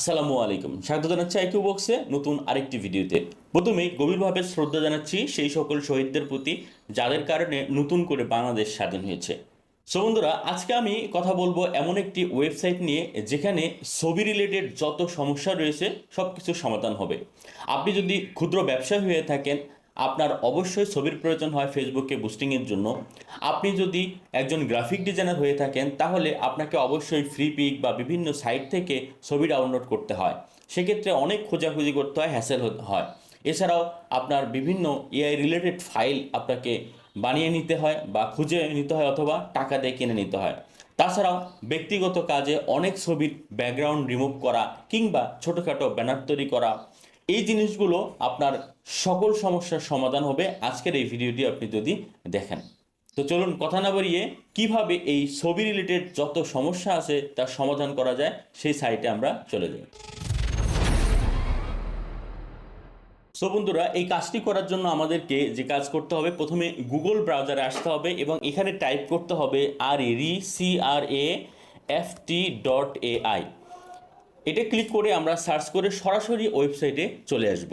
আসসালামু আলাইকুম। স্বাগত জানাচ্ছি আইকিউ বক্সে নতুন আরেকটি ভিডিওতে। প্রথমে গভীরভাবে শ্রদ্ধা জানাচ্ছি সেই সকল শহীদদের প্রতি যাদের কারণে নতুন করে বাংলাদেশ স্বাধীন হয়েছে। সো বন্ধুরা, আজকে আমি কথা বলব এমন একটি ওয়েবসাইট নিয়ে যেখানে ছবি রিলেটেড যত সমস্যা রয়েছে সব কিছু সমাধান হবে। আপনি যদি ক্ষুদ্র ব্যবসায়ী হয়ে থাকেন আপনার অবশ্যই ছবির প্রয়োজন হয় ফেসবুকে বুস্টিংয়ের জন্য। আপনি যদি একজন গ্রাফিক ডিজাইনার হয়ে থাকেন, তাহলে আপনাকে অবশ্যই ফ্রি পিক বা বিভিন্ন সাইট থেকে ছবি ডাউনলোড করতে হয়। সেক্ষেত্রে অনেক খোঁজাখুঁজি করতে হয় হ্যাসেল হয়। এছাড়াও আপনার বিভিন্ন এআই রিলেটেড ফাইল আপনাকে বানিয়ে নিতে হয় বা খুঁজে নিতে হয় অথবা টাকা দিয়ে কিনে নিতে হয়। তাছাড়াও ব্যক্তিগত কাজে অনেক ছবির ব্যাকগ্রাউন্ড রিমুভ করা কিংবা ছোটোখাটো ব্যানার তৈরি করা এই জিনিসগুলো আপনার সকল সমস্যার সমাধান হবে। আজকের এই ভিডিওটি আপনি যদি দেখেন। তো চলুন কথা না বাড়িয়ে কীভাবে এই ছবি রিলেটেড যত সমস্যা আছে তার সমাধান করা যায়, সেই সাইটে আমরা চলে যাই। সো বন্ধুরা, এই কাজটি করার জন্য আমাদেরকে যে কাজ করতে হবে, প্রথমে গুগল ব্রাউজারে আসতে হবে এবং এখানে টাইপ করতে হবে আর re C R A F T dot A I এটা ক্লিক করে আমরা সার্চ করে সরাসরি ওয়েবসাইটে চলে আসব।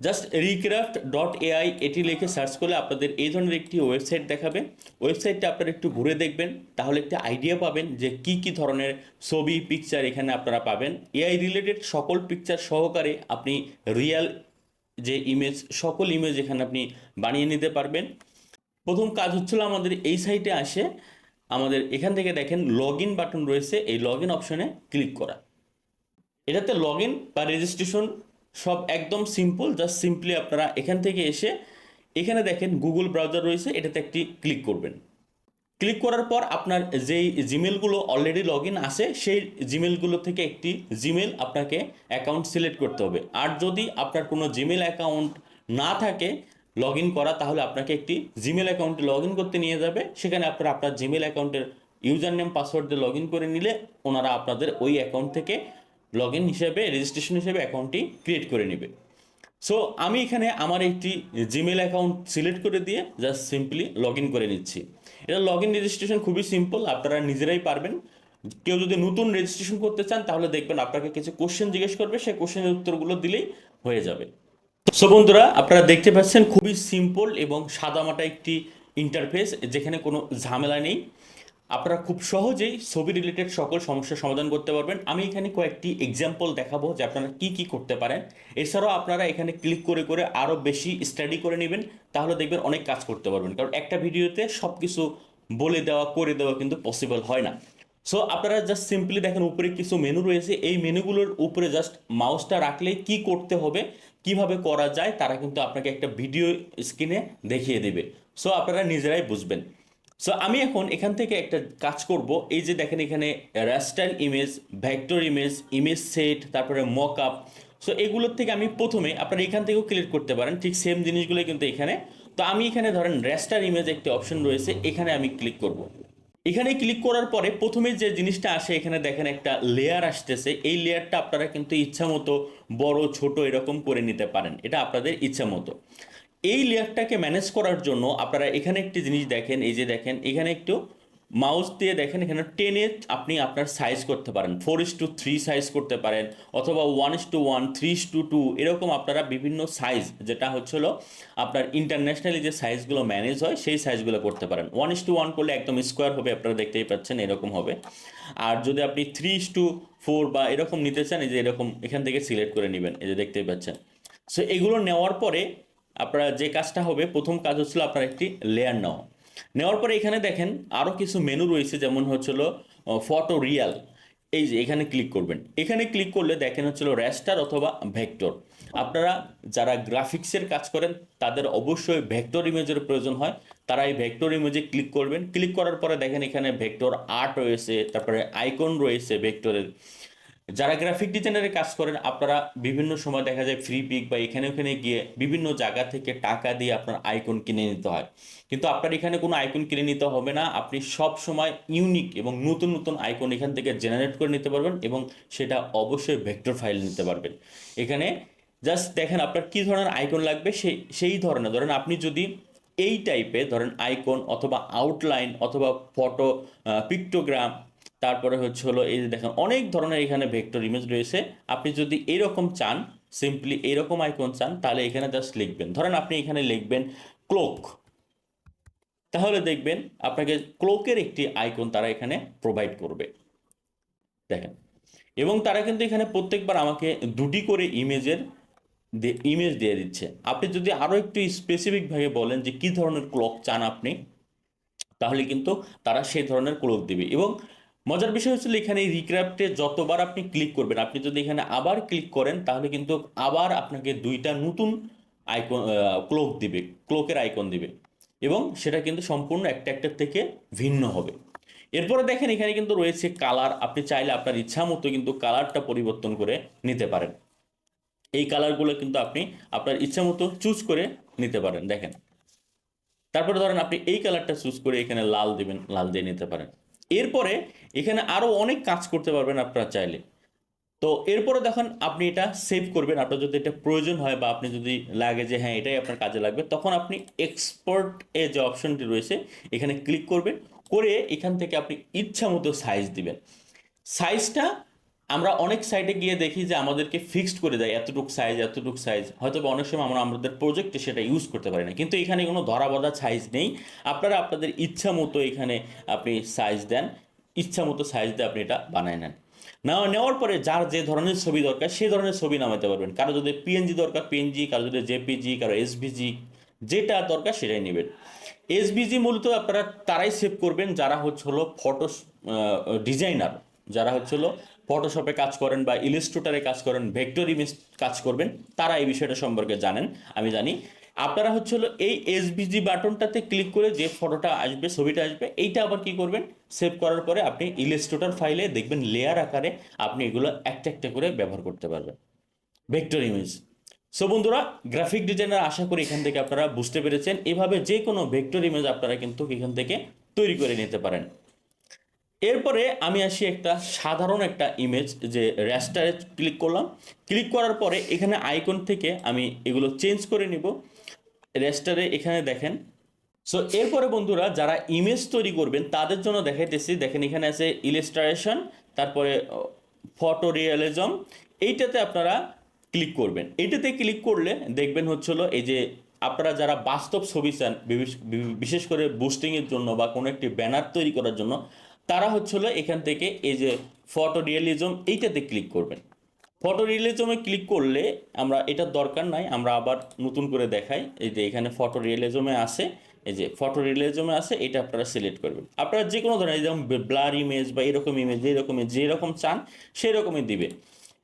জাস্ট রিক্রাফট ডট এআই এটি লিখে সার্চ করলে আপনাদের এই ধরনের একটি ওয়েবসাইট দেখাবে। ওয়েবসাইটটা আপনারা একটু ঘুরে দেখবেন, তাহলে একটা আইডিয়া পাবেন যে কি কি ধরনের ছবি পিকচার এখানে আপনারা পাবেন। এআই রিলেটেড সকল পিকচার সহকারে আপনি রিয়েল যে ইমেজ সকল ইমেজ এখানে আপনি বানিয়ে নিতে পারবেন। প্রথম কাজ হচ্ছিল আমাদের এই সাইটে আসে, আমাদের এখান থেকে দেখেন লগ ইন বাটন রয়েছে, এই লগ ইন অপশনে ক্লিক করা। এটাতে লগ ইন বা রেজিস্ট্রেশন সব একদম সিম্পল জাস্ট সিম্পলি আপনারা এখান থেকে এসে এখানে দেখেন গুগল ব্রাউজার রয়েছে, এটাতে একটি ক্লিক করবেন। ক্লিক করার পর আপনার যেই জিমেলগুলো অলরেডি লগ ইন আছে, সেই জিমেলগুলো থেকে একটি জিমেল আপনাকে অ্যাকাউন্ট সিলেক্ট করতে হবে। আর যদি আপনার কোনো জিমেল অ্যাকাউন্ট না থাকে লগ ইন করা, তাহলে আপনাকে একটি জিমেল অ্যাকাউন্টে লগ ইন করতে নিয়ে যাবে। সেখানে আপনারা আপনার জিমেল অ্যাকাউন্টের ইউজার নেম পাসওয়ার্ড দিয়ে লগ ইন করে নিলে ওনারা আপনাদের ওই অ্যাকাউন্ট থেকে লগ ইন হিসেবে রেজিস্ট্রেশন হিসেবে অ্যাকাউন্টটি ক্রিয়েট করে নেবে। সো আমি এখানে আমার একটি জিমেল অ্যাকাউন্ট সিলেক্ট করে দিয়ে জাস্ট সিম্পলি লগ ইন করে নিচ্ছি। এটা লগ ইন রেজিস্ট্রেশন খুবই সিম্পল আপনারা নিজেরাই পারবেন। কেউ যদি নতুন রেজিস্ট্রেশন করতে চান, তাহলে দেখবেন আপনাকে কিছু কোশ্চেন জিজ্ঞেস করবে, সেই কোশ্চেনের উত্তরগুলো দিলেই হয়ে যাবে। সো বন্ধুরা, আপনারা দেখতে পাচ্ছেন খুবই সিম্পল এবং সাদামাটা একটি ইন্টারফেস যেখানে কোনো ঝামেলা নেই। আপনারা খুব সহজেই ছবি রিলেটেড সকল সমস্যার সমাধান করতে পারবেন। আমি এখানে কয়েকটি এক্সাম্পল দেখাবো যে আপনারা কি কি করতে পারেন। এছাড়াও আপনারা এখানে ক্লিক করে করে আরও বেশি স্টাডি করে নেবেন, তাহলে দেখবেন অনেক কাজ করতে পারবেন। কারণ একটা ভিডিওতে সব কিছু বলে দেওয়া, করে দেওয়া কিন্তু পসিবল হয় না। সো আপনারা জাস্ট সিম্পলি দেখেন উপরে কিছু মেনু রয়েছে। এই মেনুগুলোর উপরে জাস্ট মাউসটা রাখলে কি করতে হবে, কীভাবে করা যায়, তারা কিন্তু আপনাকে একটা ভিডিও স্ক্রিনে দেখিয়ে দেবে। সো আপনারা নিজেরাই বুঝবেন। সো আমি এখন এখান থেকে একটা কাজ করব। এই যে দেখেন এখানে raster image vector image image set তারপরে মক আপ সো এগুলোর থেকে আমি প্রথমে আপনারা এখান থেকেও ক্লিক করতে পারেন, ঠিক সেম জিনিসগুলো কিন্তু এখানে। তো আমি এখানে ধরেন র্যাস্টার ইমেজ একটি অপশন রয়েছে, এখানে আমি ক্লিক করব। এখানে ক্লিক করার পরে প্রথমে যে জিনিসটা আসে, এখানে দেখেন একটা লেয়ার আসতেছে। এই লেয়ারটা আপনারা কিন্তু ইচ্ছা মতো বড়, ছোট এরকম করে নিতে পারেন। এটা আপনাদের ইচ্ছা মতো এই লেয়ারটাকে ম্যানেজ করার জন্য আপনারা এখানে একটি জিনিস দেখেন, এই যে দেখেন, এখানে একটু মাউস দিয়ে দেখেন, এখানে টেনে আপনি আপনার সাইজ করতে পারেন। Four is to three size করতে পারেন, অথবা one is to one three is to two এরকম আপনারা বিভিন্ন সাইজ যেটা হচ্ছিল আপনার ইন্টারন্যাশনালি যে সাইজগুলো ম্যানেজ হয়, সেই সাইজগুলো করতে পারেন। ওয়ান ইস টু ওয়ান করলে একদম স্কোয়ার হবে, আপনারা দেখতেই পাচ্ছেন এরকম হবে। আর যদি আপনি থ্রি ইস টু ফোর বা এরকম নিতে চান, এই যে এরকম এখান থেকে সিলেক্ট করে নেবেন, এই যে দেখতেই পাচ্ছেন। সো এগুলো নেওয়ার পরে আপনারা যে কাজটা হবে, প্রথম কাজ হচ্ছিল আপনার একটি লেয়ার নেওয়া নেওয়ার পরে এখানে দেখেন আরও কিছু মেনু রয়েছে, যেমন হচ্ছিল ফটো রিয়াল এই যে, এখানে ক্লিক করবেন। এখানে ক্লিক করলে দেখেন হচ্ছিল র্যাস্টার অথবা ভেক্টর আপনারা যারা গ্রাফিক্সের কাজ করেন, তাদের অবশ্যই ভেক্টর ইমেজের প্রয়োজন হয়। তারা এই ভেক্টর ইমেজে ক্লিক করবেন। ক্লিক করার পরে দেখেন এখানে ভেক্টর আর্ট রয়েছে, তারপরে আইকন রয়েছে ভেক্টরের যারা গ্রাফিক ডিজাইনারে কাজ করেন, আপনারা বিভিন্ন সময় দেখা যায় ফ্রি পিক বা এখানে ওখানে গিয়ে বিভিন্ন জায়গা থেকে টাকা দিয়ে আপনার আইকন কিনে নিতে হয়। কিন্তু আপনার এখানে কোনো আইকন কিনে নিতে হবে না। আপনি সব সময় ইউনিক এবং নতুন নতুন আইকন এখান থেকে জেনারেট করে নিতে পারবেন এবং সেটা অবশ্যই ভেক্টর ফাইল নিতে পারবেন। এখানে জাস্ট দেখেন আপনার কী ধরনের আইকন লাগবে? সেই সেই ধরনের, ধরেন আপনি যদি এই টাইপের ধরেন আইকন অথবা আউটলাইন অথবা ফটো পিক্টোগ্রাম তারপরে হচ্ছে হলো এই যে দেখেন, অনেক ধরনের এখানে ভেক্টর ইমেজ রয়েছে। আপনি যদি এরকম চান সিম্পলি এরকম আইকন চান, তাহলে এখানে জাস্ট লিখবেন। ধরেন আপনি এখানে লিখবেন ক্লোক তাহলে দেখবেন আপনাকে ক্লোকের একটি আইকন তারা এখানে প্রোভাইড করবে। দেখেন, এবং তারা কিন্তু এখানে প্রত্যেকবার আমাকে দুটি করে ইমেজের ইমেজ দিয়ে দিচ্ছে। আপনি যদি আরও একটু স্পেসিফিকভাবে বলেন যে কী ধরনের ক্লক চান আপনি, তাহলে কিন্তু তারা সেই ধরনের ক্লক দিবে। এবং মজার বিষয় হচ্ছে এখানে এই রিক্রাফটে যতবার আপনি ক্লিক করবেন, আপনি যদি এখানে আবার ক্লিক করেন, তাহলে কিন্তু আবার আপনাকে দুইটা নতুন আইকন ক্লোক দিবে ক্লোকের আইকন দিবে এবং সেটা কিন্তু সম্পূর্ণ একটা একটা থেকে ভিন্ন হবে। এরপরে দেখেন এখানে কিন্তু রয়েছে কালার আপনি চাইলে আপনার ইচ্ছা মতো কিন্তু কালারটা পরিবর্তন করে নিতে পারেন। এই কালারগুলো কিন্তু আপনি আপনার ইচ্ছা মতো চুজ করে নিতে পারেন, দেখেন। তারপরে ধরেন আপনি এই কালারটা চুজ করে এখানে লাল দিবেন, লাল দিয়ে নিতে পারেন। এরপরে এখানে আরও অনেক কাজ করতে পারবেন আপনারা চাইলে। তো এরপরে দেখেন আপনি এটা সেভ করবেন। আপনার যদি এটা প্রয়োজন হয় বা আপনি যদি লাগে যে হ্যাঁ এটাই আপনার কাজে লাগবে, তখন আপনি এক্সপোর্ট এ যে অপশনটি রয়েছে, এখানে ক্লিক করবেন। করে এখান থেকে আপনি ইচ্ছা মতো সাইজ দিবেন সাইজটা আমরা অনেক সাইটে গিয়ে দেখি যে আমাদেরকে ফিক্সড করে দেয় এতটুক সাইজ এতটুক সাইজ হয়তো অনেক সময় আমরা আমাদের প্রজেক্টে সেটা ইউজ করতে পারি না। কিন্তু এখানে কোনো ধরা বাঁধা সাইজ নেই। আপনারা আপনাদের ইচ্ছা মতো এখানে আপনি সাইজ দেন। ইচ্ছা মতো সাইজ দিয়ে আপনি এটা বানায় নেন। নেওয়া নেওয়ার পরে যার যে ধরনের ছবি দরকার সেই ধরনের ছবি নামাতে পারবেন। কারও যদি পিএনজি দরকার পিএনজি কারও যদি জেপিজি কারও এসভিজি যেটা দরকার সেটাই নেবেন। এসভিজি মূলত আপনারা তারাই সেভ করবেন যারা হচ্ছে হলো ফটো ডিজাইনার যারা হচ্ছে হলো ফটোশপে কাজ করেন বা ইলিস্ট্রেটারে কাজ করেন ভেক্টর ইমেজ কাজ করবেন, তারা এই বিষয়টা সম্পর্কে জানেন, আমি জানি। আপনারা হচ্ছে হলো এই এসবিজি বাটনটাতে ক্লিক করে যে ফটোটা আসবে, ছবিটা আসবে, এইটা আবার কি করবেন? সেভ করার পরে আপনি ইলিস্ট্রেটর ফাইলে দেখবেন লেয়ার আকারে আপনি এগুলো একটা একটা করে ব্যবহার করতে পারবেন। ভেক্টর ইমেজ সো বন্ধুরা গ্রাফিক ডিজাইনার আশা করি এখান থেকে আপনারা বুঝতে পেরেছেন। এভাবে যে কোনো ভেক্টর ইমেজ আপনারা কিন্তু এখান থেকে তৈরি করে নিতে পারেন। এরপরে আমি আসি একটা সাধারণ একটা ইমেজ যে র্যাস্টারে ক্লিক করলাম। ক্লিক করার পরে এখানে আইকন থেকে আমি এগুলো চেঞ্জ করে নিব। রেস্টারে এখানে দেখেন। সো এরপরে বন্ধুরা যারা ইমেজ তৈরি করবেন, তাদের জন্য দেখাইতেছি। দেখেন এখানে আছে ইলিস্ট্রেশন তারপরে ফটো রিয়েলিজম এইটাতে আপনারা ক্লিক করবেন। এইটাতে ক্লিক করলে দেখবেন হচ্ছিল এই যে আপনারা যারা বাস্তব ছবি চান বিশেষ করে বুস্টিংয়ের জন্য বা কোনো একটি ব্যানার তৈরি করার জন্য তারা হচ্ছিল এখান থেকে এই যে ফটো রিয়েলিজম এইটাতে ক্লিক করবেন। ফটো রিয়েলিজমে ক্লিক করলে আমরা এটার দরকার নাই, আমরা আবার নতুন করে দেখাই। এই যে এখানে ফটো রিয়েলিজমে আছে, এই যে ফটো রিয়েলিজমে আছে, এটা আপনারা সিলেক্ট করবেন। আপনারা যে কোনো ধরনের যেমন ব্লার ইমেজ বা এরকম ইমেজ যেরকম যেরকম চান সেই রকমই দিবে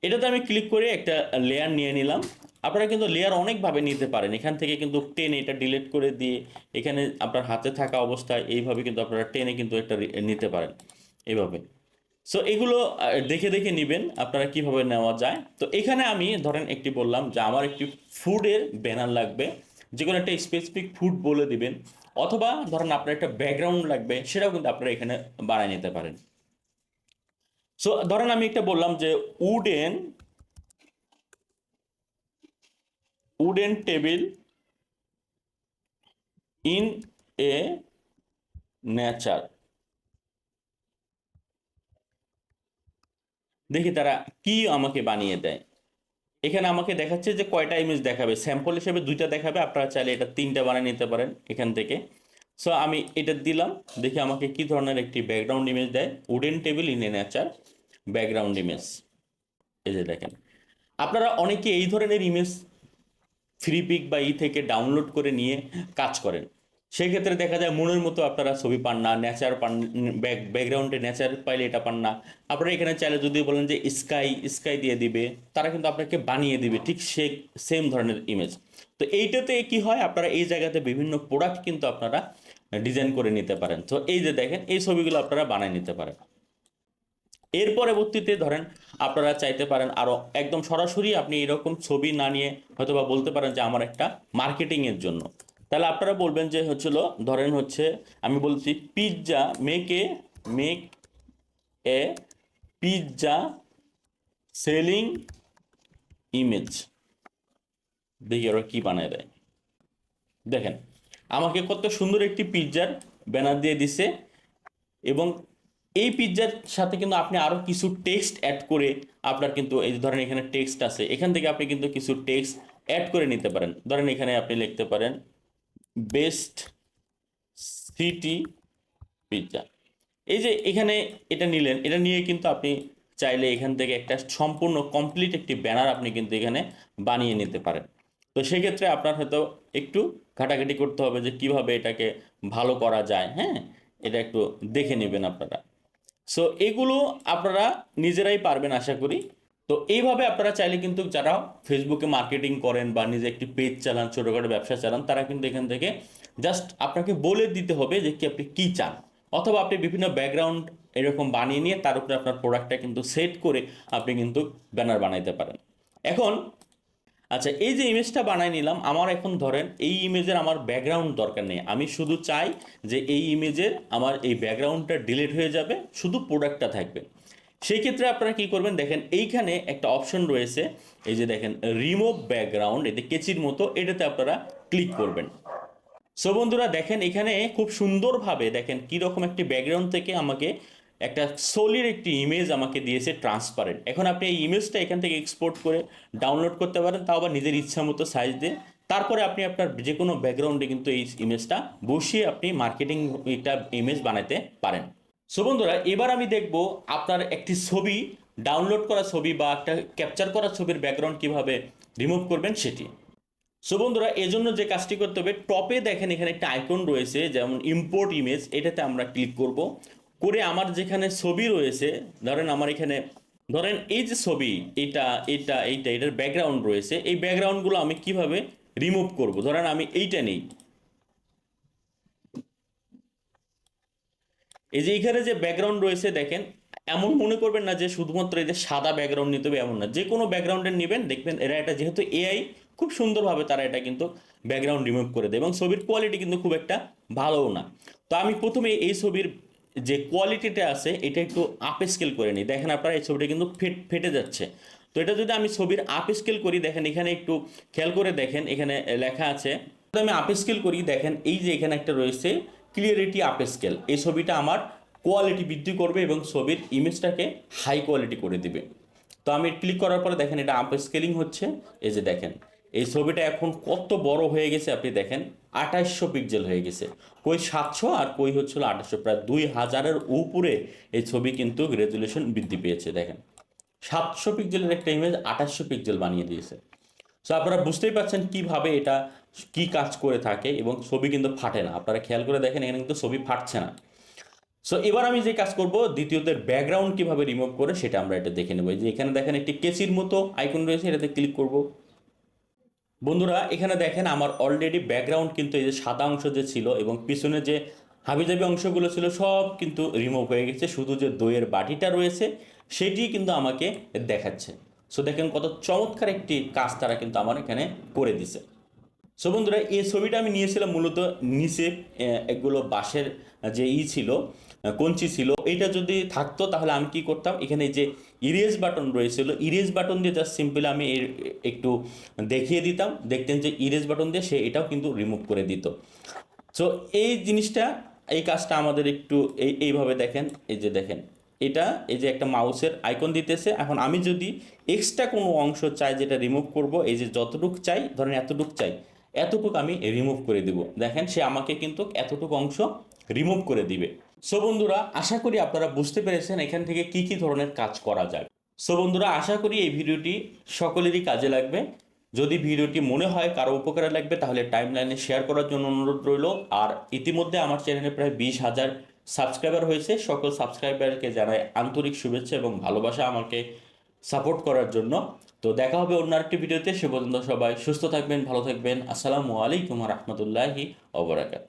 এটাতে আমি ক্লিক করে একটা লেয়ার নিয়ে নিলাম। আপনারা কিন্তু লেয়ার অনেকভাবে নিতে পারেন। এখান থেকে কিন্তু টেনে এটা ডিলিট করে দিয়ে এখানে আপনার হাতে থাকা অবস্থায় এইভাবে কিন্তু আপনারা টেনে কিন্তু একটা নিতে পারেন এইভাবে সো এগুলো দেখে দেখে নেবেন আপনারা কীভাবে নেওয়া যায়। তো, এখানে আমি ধরেন একটি বললাম যে আমার একটি ফুডের ব্যানার লাগবে। যে কোনো একটা স্পেসিফিক ফুড বলে দিবেন। অথবা ধরেন আপনার একটা ব্যাকগ্রাউন্ড লাগবে, সেটাও কিন্তু আপনারা এখানে বানিয়ে নিতে পারেন। সো ধরেন আমি একটা বললাম যে wooden wooden table in a nature দেখি তারা কি আমাকে বানিয়ে দেয়। এখানে আমাকে দেখাচ্ছে যে কয়টা ইমেজ দেখাবে। স্যাম্পল হিসেবে দুইটা দেখাবে। আপনারা চাইলে এটা তিনটা বানিয়ে নিতে পারেন এখান থেকে। সো আমি এটা দিলাম। দেখি আমাকে কি ধরনের একটি ব্যাকগ্রাউন্ড ইমেজ দেয়। Wooden table in a nature background image এই যে দেখেন। আপনারা অনেকে এই ধরনের ইমেজ ফ্রি পিক বা ই থেকে ডাউনলোড করে নিয়ে কাজ করেন। সেই ক্ষেত্রে দেখা যায় মনের মতো আপনারা ছবি পান না নেচার পান ব্যাক ব্যাকগ্রাউন্ডে নেচার পাইলে এটা পান না। আপনারা এখানে চাইলে যদি বলেন যে স্কাই স্কাই দিয়ে দিবে, তারা কিন্তু আপনাকে বানিয়ে দিবে ঠিক সে সেম ধরনের ইমেজ তো এইটাতে কি হয়? আপনারা এই জায়গাতে বিভিন্ন প্রোডাক্ট কিন্তু আপনারা ডিজাইন করে নিতে পারেন। তো এই যে দেখেন, এই ছবিগুলো আপনারা বানিয়ে নিতে পারেন। এর পরবর্তীতে ধরেন আপনারা চাইতে পারেন আরও একদম সরাসরি আপনি এরকম ছবি না নিয়ে হয়তো বা বলতে পারেন যে আমার একটা মার্কেটিংয়ের জন্য। তাহলে আপনারা বলবেন যে হচ্ছিল, ধরেন হচ্ছে আমি বলছি pizza make a make a pizza selling image দেখি ওরা কী বানায় দেয়। দেখেন, আমাকে কত সুন্দর একটি পিৎজার ব্যানার দিয়ে দিছে এবং এই পিৎজার সাথে কিন্তু আপনি আরও কিছু টেক্সট অ্যাড করে আপনার কিন্তু এই ধরেন এখানে টেক্সট আছে, এখান থেকে আপনি কিন্তু কিছু টেক্সট অ্যাড করে নিতে পারেন। ধরেন এখানে আপনি লিখতে পারেন বেস্ট সিটি পিৎজা এই যে এখানে এটা নিলেন, এটা নিয়ে কিন্তু আপনি চাইলে এখান থেকে একটা সম্পূর্ণ কমপ্লিট একটি ব্যানার আপনি কিন্তু এখানে বানিয়ে নিতে পারেন। তো সেক্ষেত্রে আপনার হয়তো একটু ঘাটাঘাটি করতে হবে যে কীভাবে এটাকে ভালো করা যায় হ্যাঁ? এটা একটু দেখে নেবেন আপনারা। সো এগুলো আপনারা নিজেরাই পারবেন আশা করি। তো এইভাবে আপনারা চাইলে কিন্তু যারা ফেসবুকে মার্কেটিং করেন বা নিজে একটি পেজ চালান, ছোটোখাটো ব্যবসা চালান, তারা কিন্তু এখান থেকে জাস্ট আপনাকে বলে দিতে হবে যে কি আপনি কী চান। অথবা আপনি বিভিন্ন ব্যাকগ্রাউন্ড এরকম বানিয়ে নিয়ে তার উপরে আপনার প্রোডাক্টটা কিন্তু সেট করে আপনি কিন্তু ব্যানার বানাইতে পারেন। এখন আচ্ছা এই যে ইমেজটা বানাই নিলাম, আমার এখন ধরেন এই ইমেজের আমার ব্যাকগ্রাউন্ড দরকার নেই। আমি শুধু চাই যে এই ইমেজের আমার এই ব্যাকগ্রাউন্ডটা ডিলিট হয়ে যাবে, শুধু প্রোডাক্টটা থাকবে। সেই ক্ষেত্রে আপনারা কি করবেন, দেখেন এইখানে একটা অপশন রয়েছে, এই যে দেখেন রিমুভ ব্যাকগ্রাউন্ড এতে কেচির মতো, এটাতে আপনারা ক্লিক করবেন। সো বন্ধুরা, দেখেন এখানে খুব সুন্দরভাবে, দেখেন কীরকম একটি ব্যাকগ্রাউন্ড থেকে আমাকে একটা সোলির একটি ইমেজ আমাকে দিয়েছে ট্রান্সপারেন্ট এখন আপনি এই ইমেজটা এখান থেকে এক্সপোর্ট করে ডাউনলোড করতে পারেন, তাও আবার নিজের ইচ্ছা মতো সাইজ দিয়ে। তারপরে আপনি আপনার যে কোনো ব্যাকগ্রাউন্ডে কিন্তু এই ইমেজটা বসিয়ে আপনি মার্কেটিং একটা ইমেজ বানাতে পারেন। সো বন্ধুরা, এবার আমি দেখব আপনার একটি ছবি ডাউনলোড করা ছবি বা একটা ক্যাপচার করা ছবির ব্যাকগ্রাউন্ড কীভাবে রিমুভ করবেন সেটি। সো বন্ধুরা, এজন্য যে কাজটি করতে হবে টপে দেখেন এখানে একটা আইকন রয়েছে, যেমন ইম্পোর্ট ইমেজ এটাতে আমরা ক্লিক করব। করে আমার যেখানে ছবি রয়েছে, ধরেন আমার এখানে, ধরেন এই যে ছবি, এটা এটা, এইটা, এটার ব্যাকগ্রাউন্ড রয়েছে, এই ব্যাকগ্রাউন্ডগুলো আমি কীভাবে রিমুভ করব? ধরেন আমি এইটা নেই। এই যে এখানে যে ব্যাকগ্রাউন্ড রয়েছে দেখেন, এমন মনে করবেন না যে শুধুমাত্র এই যে সাদা ব্যাকগ্রাউন্ড নিতে হবে এমন না। যে কোনো ব্যাকগ্রাউন্ডের নেবেন, দেখবেন এরা এটা যেহেতু এআই খুব সুন্দরভাবে তারা এটা কিন্তু ব্যাকগ্রাউন্ড রিমুভ করে দেয় এবং ছবির কোয়ালিটি কিন্তু খুব একটা ভালোও না। তো আমি প্রথমে এই ছবির যে কোয়ালিটিটা আছে, এটা একটু আপ স্কেল করে নিই। দেখেন আপনারা এই ছবিটা কিন্তু ফেট ফেটে যাচ্ছে। তো এটা যদি আমি ছবির আপ স্কেল করি, দেখেন এখানে একটু খেয়াল করে দেখেন, এখানে লেখা আছে, যদি আমি আপ স্কেল করি, দেখেন এই যে এখানে একটা রয়েছে ক্লিয়ারিটি আপ স্কেল এই ছবিটা আমার কোয়ালিটি বৃদ্ধি করবে এবং ছবির ইমেজটাকে হাই কোয়ালিটি করে দিবে। তো আমি ক্লিক করার পরে দেখেন এটা আপ স্কেলিং হচ্ছে। এই যে দেখেন এই ছবিটা এখন কত বড় হয়ে গেছে আপনি দেখেন আঠাশশো পিক্সেল হয়ে গেছে। কই সাতশো আর কই হচ্ছিল আঠাশশো প্রায় দুই হাজারের উপরে এই ছবি কিন্তু রেজুলেশন বৃদ্ধি পেয়েছে, দেখেন। সাতশো পিক্সেলের একটা ইমেজ আঠাশশো পিক্সেল বানিয়ে দিয়েছে। সো আপনারা বুঝতেই পারছেন কীভাবে এটা কি কাজ করে থাকে এবং ছবি কিন্তু ফাটে না। আপনারা খেয়াল করে দেখেন, এখানে কিন্তু ছবি ফাটছে না। সো এবার আমি যে কাজ করব, দ্বিতীয়তের ব্যাকগ্রাউন্ড কীভাবে রিমুভ করে সেটা আমরা এটা দেখে নেব। যে এখানে দেখেন একটি কেসির মতো আইকন রয়েছে, এটাতে ক্লিক করব। বন্ধুরা, এখানে দেখেন আমার অলরেডি ব্যাকগ্রাউন্ড কিন্তু এই যে সাদা অংশ যে ছিল এবং পিছনে যে হাবিজাবি অংশগুলো ছিল সব কিন্তু রিমুভ হয়ে গেছে। শুধু যে দইয়ের বাটিটা রয়েছে, সেটি কিন্তু আমাকে দেখাচ্ছে। সো দেখেন কত চমৎকার একটি কাজ তারা কিন্তু আমার এখানে করে দিছে। সো বন্ধুরা, এই ছবিটা আমি নিয়েছিলাম মূলত নিচে এগুলো বাঁশের যে ই ছিল কঞ্চি ছিল, এইটা যদি থাকতো তাহলে আমি কি করতাম? এখানে যে ইরেজ বাটন রয়েছিল ইরেজ বাটন দিয়ে জাস্ট সিম্পল আমি এর একটু দেখিয়ে দিতাম। দেখতেন যে ইরেজ বাটন দিয়ে সে এটাও কিন্তু রিমুভ করে দিত। সো এই জিনিসটা, এই কাজটা আমাদের একটু এই, এইভাবে দেখেন, এই যে দেখেন, এটা এই যে একটা মাউসের আইকন দিতেছে। এখন আমি যদি এক্সট্রা কোনো অংশ চাই যেটা রিমুভ করব, এই যে যতটুক চাই, ধরেন এতটুক চাই, এতটুক আমি রিমুভ করে দিব। দেখেন সে আমাকে কিন্তু এতটুকু অংশ রিমুভ করে দিবে। সো বন্ধুরা, আশা করি আপনারা বুঝতে পেরেছেন এখান থেকে কি কি ধরনের কাজ করা যায়। সো বন্ধুরা, আশা করি এই ভিডিওটি সকলেরই কাজে লাগবে। যদি ভিডিওটি মনে হয় কারও উপকারে লাগবে, তাহলে টাইম লাইনে শেয়ার করার জন্য অনুরোধ রইল। আর ইতিমধ্যে আমার চ্যানেলে প্রায় বিশ হাজার সাবস্ক্রাইবার হয়েছে। সকল সাবস্ক্রাইবারকে জানাই আন্তরিক শুভেচ্ছা এবং ভালোবাসা আমাকে সাপোর্ট করার জন্য। তো দেখা হবে অন্য একটি ভিডিওতে। সে পর্যন্ত সবাই সুস্থ থাকবেন, ভালো থাকবেন। আসসালামু আলাইকুম রহমতুল্লাহি অবরাকাত